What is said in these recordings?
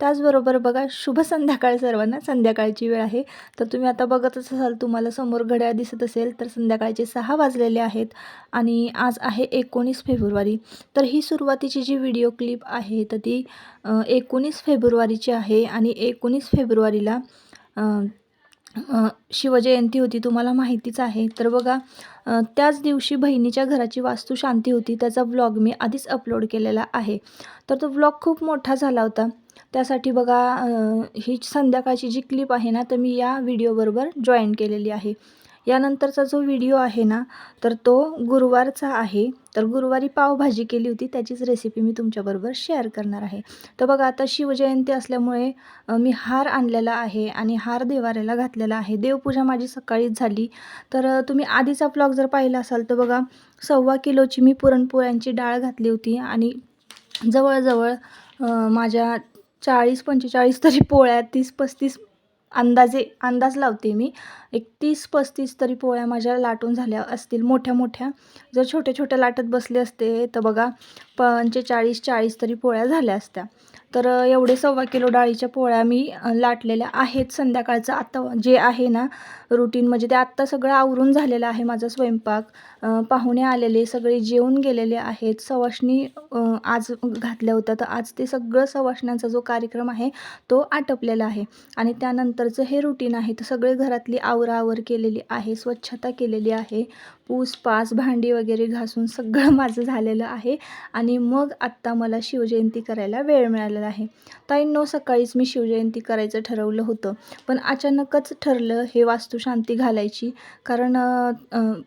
त्याचबरोबर बघा शुभ संध्याकाळ सर्वांना. संध्याकाळची वेळ आहे. तर तुम्ही आता बघतच असाल तुम्हाला समोर घड्याळ दिसत असेल तर संध्याकाळचे सहा वाजलेले आहेत आणि आज आहे एकोणीस फेब्रुवारी. तर ही सुरुवातीची जी व्हिडिओ क्लिप आहे तर ती एकोणीस फेब्रुवारीची आहे आणि एकोणीस फेब्रुवारीला शिवजयंती होती तुम्हाला माहितीच आहे. तर बघा त्याच दिवशी बहिणीच्या घराची वास्तुशांती होती त्याचा व्लॉग मी आधीच अपलोड केलेला आहे. तर तो व्लॉग खूप मोठा झाला होता. त्यासाठी बघा ही संध्याकाळची जी क्लिप आहे ना तर मी या व्हिडिओबरोबर जॉईन केलेली आहे. यानंतरचा जो व्हिडिओ आहे ना तर तो गुरुवारचा आहे. तर गुरुवारी पावभाजी केली होती त्याचीच रेसिपी मी तुमच्याबरोबर शेअर करणार आहे. तर बघा आता शिवजयंती असल्यामुळे मी हार आणलेला आहे आणि हार देवाऱ्याला घातलेला आहे. देवपूजा माझी सकाळीच झाली. तर तुम्ही आधीचा ब्लॉग जर पाहिला असाल तर बघा सव्वा किलोची मी पुरणपोळ्यांची डाळ घातली होती आणि जवळजवळ माझ्या चाळीस पंचेचाळीस तरी पोळ्या तीस पस्तीस अंदाजे अंदाज लावते मी. एक तीस पस्तीस तरी पोळ्या माझ्या लाटून झाल्या असतील मोठ्या मोठ्या. जर छोट्या छोट्या लाटत बसले असते तर बघा पंचेचाळीस चाळीस तरी पोळ्या झाल्या असत्या. तर एवढे सव्वा किलो डाळीच्या पोळ्या मी लाटलेल्या आहेत संध्याकाळचं. आत्ता जे आहे ना रुटीन म्हणजे ते आत्ता सगळं आवरून झालेलं आहे माझा स्वयंपाक. पाहुणे आलेले सगळे जेवून गेलेले आहेत. सवाशणी आज घातल्या होत्या. तर आज ते सगळं सवाष्ण्यांचा जो कार्यक्रम आहे तो आटपलेला आहे. आणि त्यानंतरचं हे रुटीन आहे तर सगळे घरातली आवराआवर केलेली आहे स्वच्छता केलेली आहे. पूसपास भांडी वगैरे घासून सगळं माझं झालेलं आहे. आणि मग आत्ता मला शिवजयंती करायला वेळ मिळालेला आहे. ताईंनो सकाळीच मी शिवजयंती करायचं ठरवलं होतं. पण अचानकच ठरलं हे वास्तुशांती घालायची. कारण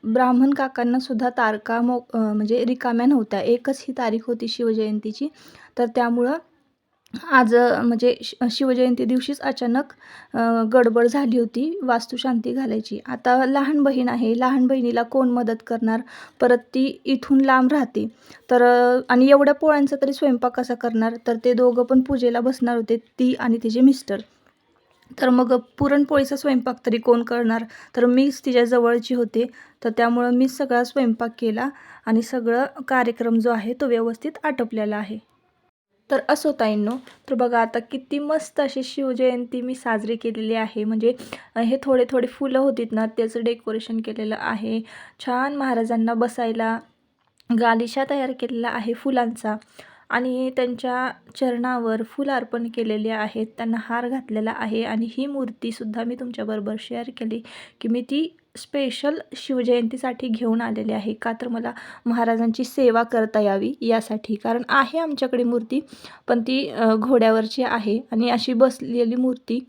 ब्राह्मण काकांना सुद्धा तारका मो म्हणजे रिकाम्या नव्हत्या. एकच ही तारीख होती शिवजयंतीची. तर त्यामुळं आज म्हणजे शि शिवजयंती दिवशीच अचानक गडबड झाली होती वास्तुशांती घालायची. आता लहान बहीण आहे लहान बहिणीला कोण मदत करणार? परत ती इथून लांब राहते. तर आणि एवढ्या पोळ्यांचा तरी स्वयंपाक कसा करणार? तर ते दोघं पण पूजेला बसणार होते ती आणि तिचे मिस्टर. तर मग पुरणपोळीचा स्वयंपाक तरी कोण करणार? तर मीच तिच्या जवळची होते. तर त्यामुळं मीच सगळा स्वयंपाक केला आणि सगळं कार्यक्रम जो आहे तो व्यवस्थित आटोपलेला आहे. तर असो ताईंनो तर बघा आता किती मस्त अशी शिवजयंती मी साजरी केलेली आहे. म्हणजे हे थोडे थोडे फुलं होतीत ना त्याचं डेकोरेशन केलेलं आहे. छान महाराजांना बसायला गालिशा तयार केलेला आहे फुलांचा. आणि त्यांच्या चरणावर फुल अर्पण केलेले आहेत त्यांना हार घातलेला आहे. आणि ही मूर्तीसुद्धा मी तुमच्याबरोबर शेअर केली की मी ती स्पेशल शिवजयंतीसाठी घेऊन आलेले आहे. का तर मला महाराजांची सेवा करता यावी यासाठी. कारण आहे आमच्याकडे मूर्ती पण ती घोड्यावरची आहे आणि अशी बसलेली मूर्ती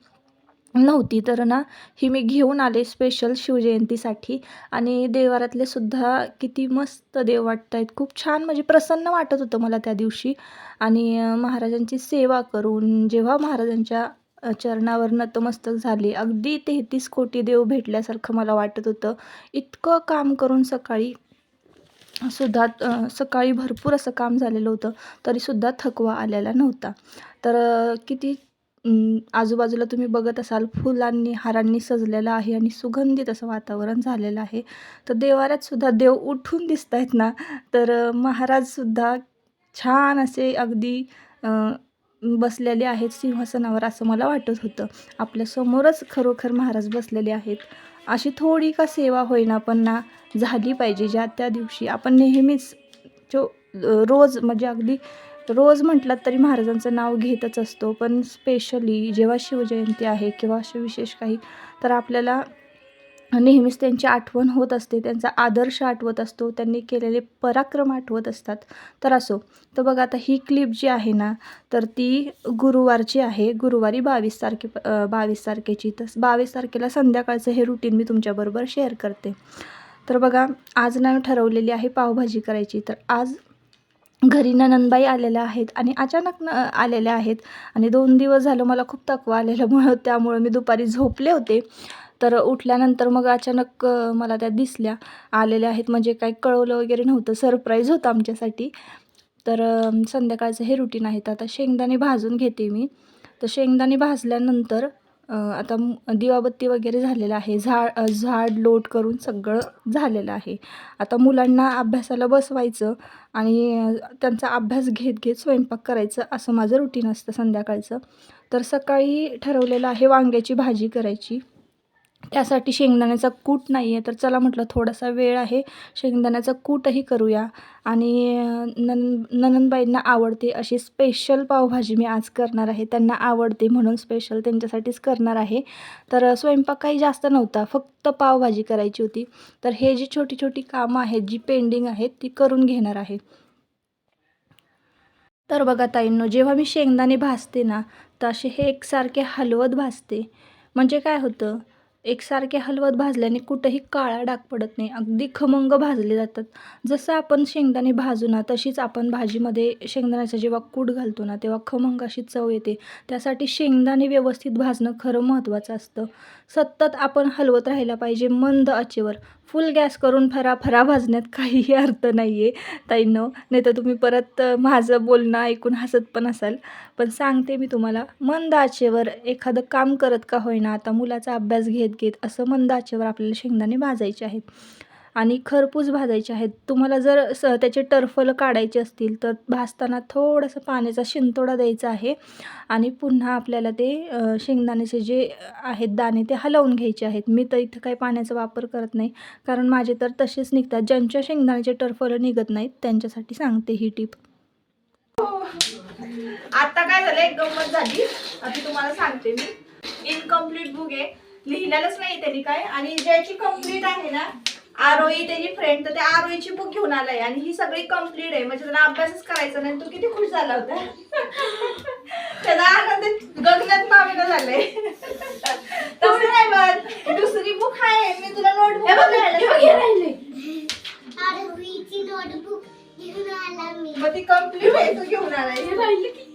नव्हती. तर ना ही मी घेऊन आले स्पेशल शिवजयंतीसाठी आणि देवारातले सुद्धा किती मस्त देव वाटत आहेत खूप छान म्हणजे प्रसन्न वाटत होतं मला त्या दिवशी. आणि महाराजांची सेवा करून जेव्हा महाराजांच्या चरणावर नतमस्तक झाले. अगदी तेहतीस कोटी देव भेटल्यासारखं मला वाटत होतं. इतकं काम करून सकाळी सुद्धा सकाळी भरपूर असं काम झालेलं होतं तरीसुद्धा थकवा आलेला नव्हता. तर किती आजूबाजूला तुम्ही बघत असाल फुलांनी हारांनी सजलेलं आहे आणि सुगंधित असं वातावरण झालेलं आहे. तर देवाऱ्यात सुद्धा देव उठून दिसत आहेत ना तर महाराजसुद्धा छान असे अगदी बसलेले आहेत सिंहासनावर असं मला वाटत होतं. आपल्यासमोरच खरोखर महाराज बसलेले आहेत. अशी थोडी का सेवा होईना पण ना झाली पाहिजे. ज्या त्या दिवशी आपण नेहमीच जो रोज म्हणजे अगदी रोज म्हटलात तरी महाराजांचं नाव घेतच असतो. पण स्पेशली जेव्हा शिवजयंती आहे किंवा असे विशेष काही तर आपल्याला नेहमीच त्यांची आठवण होत असते त्यांचा आदर्श आठवत असतो त्यांनी केलेले पराक्रम आठवत असतात. तर असो तर बघा आता ही क्लिप जी आहे ना तर ती गुरुवारची आहे. गुरुवारी बावीस तारखे बावीस तारखेची. तर बावीस तारखेला संध्याकाळचं हे रुटीन मी तुमच्याबरोबर शेअर करते. तर बघा आज ना ठरवलेली आहे पावभाजी करायची. तर आज घरी ननंदबाई आलेल्या आहेत आणि अचानक न आलेल्या आहेत. आणि दोन दिवस झालं मला खूप तकवा आलेल्यामुळं त्यामुळं मी दुपारी झोपले होते. तर उठल्यानंतर मग अचानक मला त्या दिसल्या. आलेल्या आहेत. म्हणजे काही कळवलं वगैरे नव्हतं. सरप्राईज होतं आमच्यासाठी. तर संध्याकाळचं हे रुटीन आहे. तर आता शेंगदाणे भाजून घेते मी. तर शेंगदाणे भाजल्यानंतर आता दिवाबत्ती वगैरे झालेलं आहे. झाड झाड लोट करून सगळं झालेलं आहे. आता मुलांना अभ्यासाला बसवायचं आणि त्यांचा अभ्यास घेत घेत स्वयंपाक करायचं असं माझं रुटीन असतं संध्याकाळचं. तर सकाळी ठरवलेलं आहे वांग्याची भाजी करायची. त्यासाठी शेंगदाण्याचा कूट नाही आहे तर चला म्हटलं थोडासा वेळ आहे शेंगदाण्याचा कूटही करूया. आणि नन ननंदबाईंना आवडते अशी स्पेशल पावभाजी मी आज करणार आहे. त्यांना आवडते म्हणून स्पेशल त्यांच्यासाठीच करणार आहे. तर स्वयंपाक काही जास्त नव्हता फक्त पावभाजी करायची होती. तर हे जी छोटी छोटी कामं आहेत जी पेंडिंग आहेत ती करून घेणार आहे. तर बघा ताईंनो जेव्हा मी शेंगदाणे भाजते ना तर असे हे एकसारखे हलवत भाजते. म्हणजे काय होतं एकसारखे हलवत भाजल्याने कुठंही काळा डाग पडत नाही. अगदी खमंग भाजले जातात. जसं आपण शेंगदाणे भाजू ना तशीच आपण भाजीमध्ये शेंगदाण्याचा जेव्हा कूट घालतो ना तेव्हा खमंग अशी चव येते. त्यासाठी शेंगदाणे व्यवस्थित भाजणं खरं महत्त्वाचं असतं. सतत आपण हलवत राहायला पाहिजे मंद आचेवर. फुल गॅस करून फरा फरा भाजण्यात काहीही अर्थ नाही आहे ताईंनो. नाही तर तुम्ही परत माझं बोलणं ऐकून हसत पण असाल. पण सांगते मी तुम्हाला मंद आचेवर एखादं काम करत का होईना आता मुलाचा अभ्यास घेत घेत असं मंद आचेवर आपल्याला शेंगदाणे भाजायचे आहेत. आणि खरपूस भाजायचे आहेत. तुम्हाला जर स त्याचे टरफलं काढायचे असतील तर भाजताना थोडंसं पाण्याचा शिंतोडा द्यायचा आहे. आणि पुन्हा आपल्याला ते शेंगदाण्याचे जे आहेत दाणे ते हलवून घ्यायचे आहेत. मी तर इथं काही पाण्याचा वापर करत नाही. कारण माझे तर तसेच निघतात. ज्यांच्या शेंगदाण्याचे टरफलं निघत नाहीत त्यांच्यासाठी सांगते ही टीप. आता काय झालं? एक गंमत झाली. आता तुम्हाला सांगते मी. इनकम्प्लीट बुक आहे लिहिलेलंच नाही त्यांनी काय. आणि ज्याची कंप्लीट आहे ना आरोई त्याची फ्रेंड तर त्या आरोईची बुक घेऊन आलाय. आणि ही सगळी कंप्लीट आहे. म्हणजे त्याला अभ्यासच करायचा नाही. तो किती खुश झाला होता. त्याचा आनंद गगनात मावेना झालाय. तसं नाही बघ दुसरी बुक आहे. मी तुला नोटबुक राहिले. आरोहीची नोटबुक घेऊन आला मी. मग ती कंप्लीट आहे. तू घेऊन आलाय हे राहिलं की?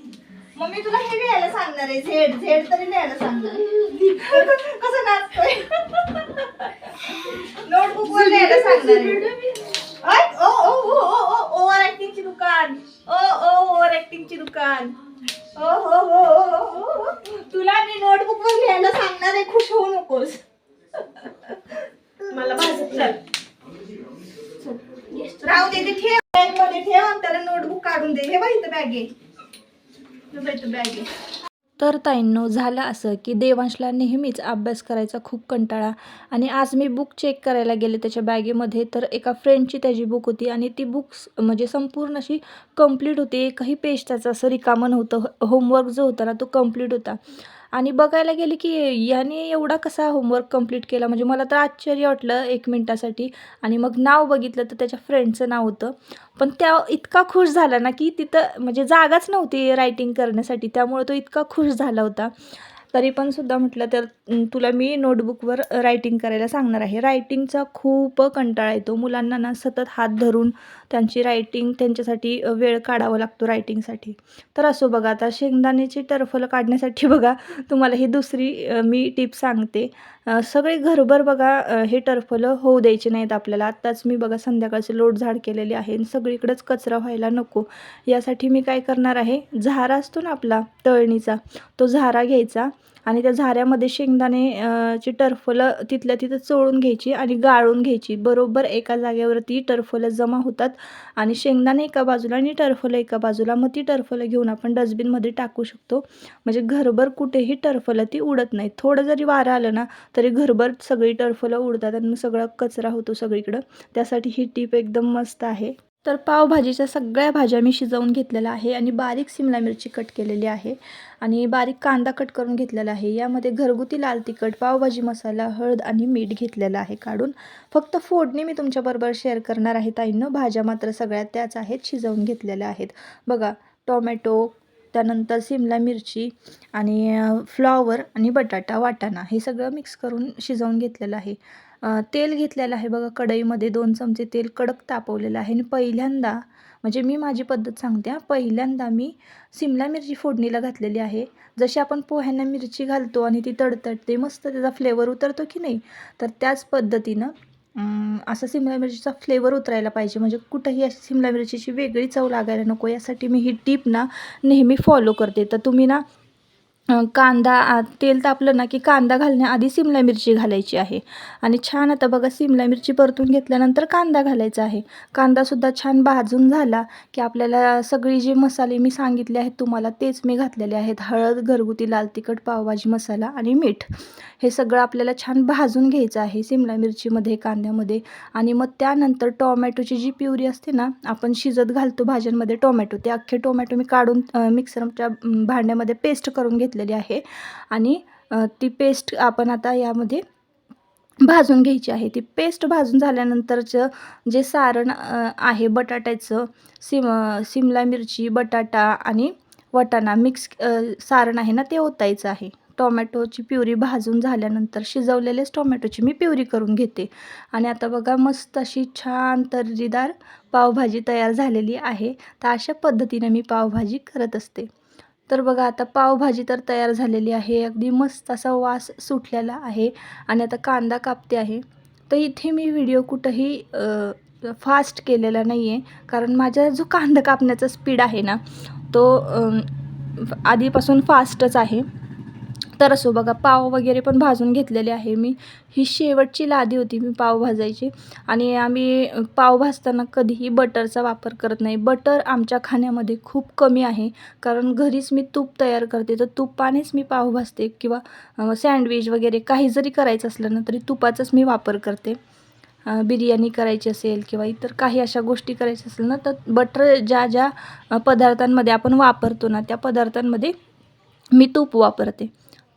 मग मी तुला हे लिहायला सांगणार आहे. झेड झेड तरी लिहायला सांगणार आहे. कसं नाचतोय? नोटबुक वर लिहायला सांगणार आहे. ओ ओ ओ ओ ओ ओव्हर दुकान. ओ ओ ओव्हर ऍक्टिंगची दुकान. ओ हो हो हो, हो, हो. तुला मी नोटबुक वर लिहायला सांगणार आहे. खुश होऊ नकोस. मला भाजत चल. राहू दे ते ठेव. बॅगमध्ये ठेव आणि त्याला नोटबुक काढून दे. हे बघ इथं बॅग आहे हे बघ इथं बॅग आहे तर ताईंनो झालं असं की देवांशला नेहमीच अभ्यास करायचा खूप कंटाळा. आणि आज मी बुक चेक करायला गेले त्याच्या बॅगेमध्ये तर एका फ्रेंडची त्याची बुक होती आणि ती बुक्स म्हणजे संपूर्ण अशी कंप्लीट होती. एकही पेज त्याचं असं रिकामं नव्हतं. होमवर्क जो होता ना तो कंप्लीट होता. आणि बघायला गेले की याने एवढा कसा होमवर्क कंप्लीट केला? म्हणजे मला तर आश्चर्य वाटलं एक मिनटासाठी. आणि मग नाव बघितलं तर त्याच्या फ्रेंडचं नाव होतं. पण त्या इतका खुश झाला ना की तिथं म्हणजे जागाच नव्हती रायटिंग करण्यासाठी. त्यामुळे तो इतका खुश झाला होता. तरी पण सुद्धा म्हटलं तर तुला मी नोटबुकवर रायटिंग करायला सांगणार आहे. रायटिंगचा खूप कंटाळा येतो. मुलांना ना सतत हात धरून त्यांची रायटिंग त्यांच्यासाठी वेळ काढावा लागतो रायटिंगसाठी तर असो बघा आता शेंगदाण्याची टरफलं काढण्यासाठी बघा तुम्हाला ही दुसरी मी टिप सांगते. सगळे घरभर बघा हे टरफलं होऊ द्यायचे नाहीत आपल्याला. आत्ताच मी बघा संध्याकाळचे लोटझाड केलेले आहे आणि कचरा व्हायला नको. यासाठी मी काय करणार आहे? झारा असतो ना आपला तळणीचा तो झारा घ्यायचा. आणि त्या झाऱ्यामध्ये शेंगदाणे ची टरफलं तिथल्या तिथं चोळून घ्यायची आणि गाळून घ्यायची. बरोबर एका जागेवरती टरफलं जमा होतात आणि शेंगदाणे एका बाजूला आणि टरफलं एका बाजूला. मग ती टरफलं घेऊन आपण डस्टबिनमध्ये टाकू शकतो. म्हणजे घरभर कुठेही टरफलं ती उडत नाही. थोडं जरी वारं आलं ना तरी घरभर सगळी टरफलं उडतात आणि मग सगळा कचरा होतो सगळीकडं. त्यासाठी ही टीप एकदम मस्त आहे. तर पावभाजीच्या सगळ्या भाज्या मी शिजवून घेतलेल्या आहे आणि बारीक सिमला मिरची कट केलेली आहे आणि बारीक कांदा कट करून घेतलेला आहे. यामध्ये घरगुती लाल तिखट पावभाजी मसाला हळद आणि मीठ घेतलेलं आहे काढून. फक्त फोडणी मी तुमच्याबरोबर शेअर करणार आहे ताईंनं. भाज्या मात्र सगळ्या त्याच आहेत शिजवून घेतलेल्या आहेत. बघा टोमॅटो त्यानंतर सिमला मिरची आणि फ्लॉवर आणि बटाटा वाटाणा हे सगळं मिक्स करून शिजवून घेतलेलं आहे. तेल घेतलेलं आहे बघा कढईमध्ये दोन चमचे तेल कडक तापवलेलं आहे आणि पहिल्यांदा म्हणजे मी माझी पद्धत सांगते पहिल्यांदा मी सिमला मिरची फोडणीला घातलेली आहे. जशी आपण पोह्यांना मिरची घालतो आणि ती तडतडते मस्त त्याचा फ्लेवर उतरतो की नाही तर त्याच पद्धतीनं असं सिमला मिरचीचा फ्लेवर उतरायला पाहिजे. म्हणजे कुठंही अशी सिमला मिरचीची वेगळी चव लागायला नको. यासाठी मी ही टीप ना नेहमी फॉलो करते. तर तुम्ही ना कांदा तेल तापलं ना की कांदा घालण्याआधी सिमला मिरची घालायची आहे. आणि छान आता बघा सिमला मिरची परतून घेतल्यानंतर कांदा घालायचा आहे. कांदासुद्धा छान भाजून झाला की आपल्याला सगळी जे मसाले मी सांगितले आहेत तुम्हाला तेच मी घातलेले आहेत. हळद घरगुती लाल तिखट पावभाजी मसाला आणि मीठ. हे सगळं आपल्याला छान भाजून घ्यायचं आहे सिमला मिरचीमध्ये कांद्यामध्ये. आणि मग त्यानंतर टोमॅटोची जी प्युरी असते ना आपण शिजत घालतो भाज्यांमध्ये टोमॅटो. ते अख्खे टोमॅटो मी काढून मिक्सरच्या भांड्यामध्ये पेस्ट करून घेतलेली आहे. आणि ती पेस्ट आपण आता यामध्ये भाजून घ्यायची आहे. ती पेस्ट भाजून झाल्यानंतरचं जे सारण आहे बटाट्याचं सिम सिमला मिरची बटाटा आणि वटाणा मिक्स सारण आहे ना ते ओतायचं आहे. टोमॅटोची प्युरी भाजून झाल्यानंतर शिजवलेलेच टोमॅटोची मी प्युरी करून घेते. आणि आता बघा मस्त अशी छान तर्रीदार पावभाजी तयार झालेली आहे. तर अशा पद्धतीने मी पावभाजी करत असते. तर बघा आता पावभाजी तर तयार झालेली आहे. अगदी मस्त असा वास सुटलेला आहे आणि आता कांदा कापते आहे. तर इथे मी व्हिडिओ कुठंही फास्ट केलेला नाही आहे कारण माझा जो कांदा कापण्याचा स्पीड आहे ना तो आधीपासून फास्टच आहे. तर असो बघा पाव वगैरे पण भाजून घेतलेले आहे मी. ही शेवटची लादी होती मी पाव भाजायची. आणि आम्ही पाव भाजताना कधीही बटरचा वापर करत नाही. बटर आमच्या खाण्यामध्ये खूप कमी आहे. कारण घरीच मी तूप तयार करते. तर तुपानेच मी पाव भाजते किंवा सँडविच वगैरे काही जरी करायचं असलं ना तरी तुपाचाच मी वापर करते. बिर्याणी करायची असेल किंवा इतर काही अशा गोष्टी करायच्या असेल ना तर बटर ज्या ज्या पदार्थांमध्ये आपण वापरतो ना त्या पदार्थांमध्ये मी तूप वापरते.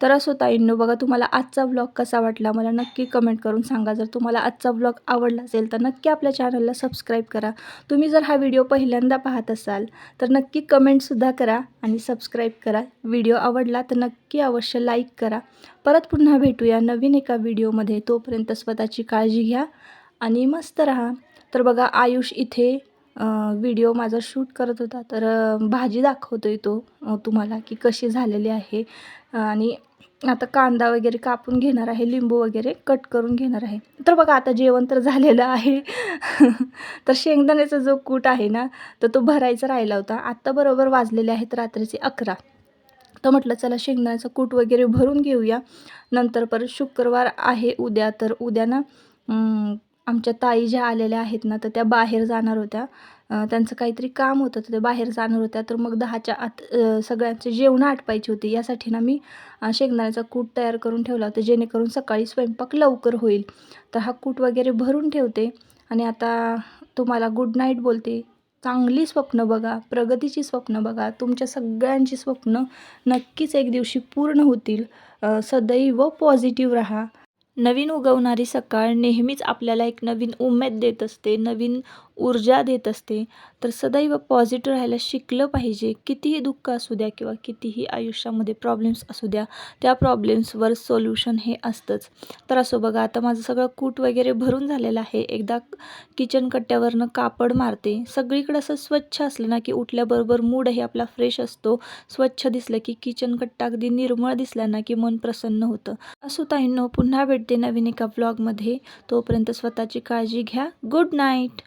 तर असो ताईंनो बघा तुम्हाला आजचा व्लॉग कसा वाटला? मला नक्की कमेंट करून सांगा. जर तुम्हाला आजचा व्लॉग आवडला असेल तर नक्की आपल्या चॅनलला सबस्क्राईब करा. तुम्ही जर हा व्हिडिओ पहिल्यांदा पाहत असाल तर नक्की कमेंटसुद्धा करा आणि सबस्क्राईब करा. व्हिडिओ आवडला तर नक्की अवश्य लाईक करा. परत पुन्हा भेटूया नवीन एका व्हिडिओमध्ये तोपर्यंत स्वतःची काळजी घ्या आणि मस्त राहा. तर बघा आयुष इथे व्हिडिओ माझा शूट करत होता. तर भाजी दाखवतो आहे तो तुम्हाला की कशी झालेली आहे. आणि आता कांदा वगैरे कापून घेणार आहे लिंबू वगैरे कट करून घेणार आहे. तर बघा आता जेवण तर झालेलं आहे. तर शेंगदाण्याचा जो कूट आहे ना तर तो भरायचा राहिला होता. आत्ता बरोबर वाजलेले आहेत रात्रीचे अकरा. तर म्हटलं चला शेंगदाण्याचा कूट वगैरे भरून घेऊया. नंतर परत शुक्रवार आहे उद्या तर उद्या ना आमच्या ताई ज्या आलेल्या आहेत ना तर त्या बाहेर जाणार होत्या. त्यांचं काहीतरी काम होतं तर ते बाहेर जाणार होत्या. तर मग दहाच्या आत सगळ्यांचे जेवणं आटपायची होती. यासाठी ना मी शेंगदाण्याचा कूट तयार करून ठेवला होता जेणेकरून सकाळी स्वयंपाक लवकर होईल. तर हा कूट वगैरे भरून ठेवते आणि आता तुम्हाला गुड नाईट बोलते. चांगली स्वप्न बघा प्रगतीची स्वप्न बघा. तुमच्या सगळ्यांची स्वप्न नक्कीच एक दिवशी पूर्ण होतील. सदैव पॉझिटिव्ह राहा. नवीन उगवणारी सकाळ नेहमीच आपल्याला एक नवीन उमेद देत असते. नवीन ऊर्जा देत असते तर सदैव पॉझिटिव्ह राहायला शिकलं पाहिजे. कितीही दुःख असू द्या किंवा कितीही आयुष्यामध्ये प्रॉब्लेम्स असू द्या त्या प्रॉब्लेम्सवर सोल्युशन हे असतंच. तर असो बघा आता माझं सगळं कूट वगैरे भरून झालेलं आहे. एकदा किचन कट्ट्यावरनं कापड मारते. सगळीकडं असं स्वच्छ असलं ना की उठल्याबरोबर मूडही आपला फ्रेश असतो. स्वच्छ दिसलं की किचन कट्टा अगदी निर्मळ दिसला ना की मन प्रसन्न होतं. असो ताईंनो पुन्हा भेटते नवीन एका ब्लॉगमध्ये तोपर्यंत स्वतःची काळजी घ्या. Good night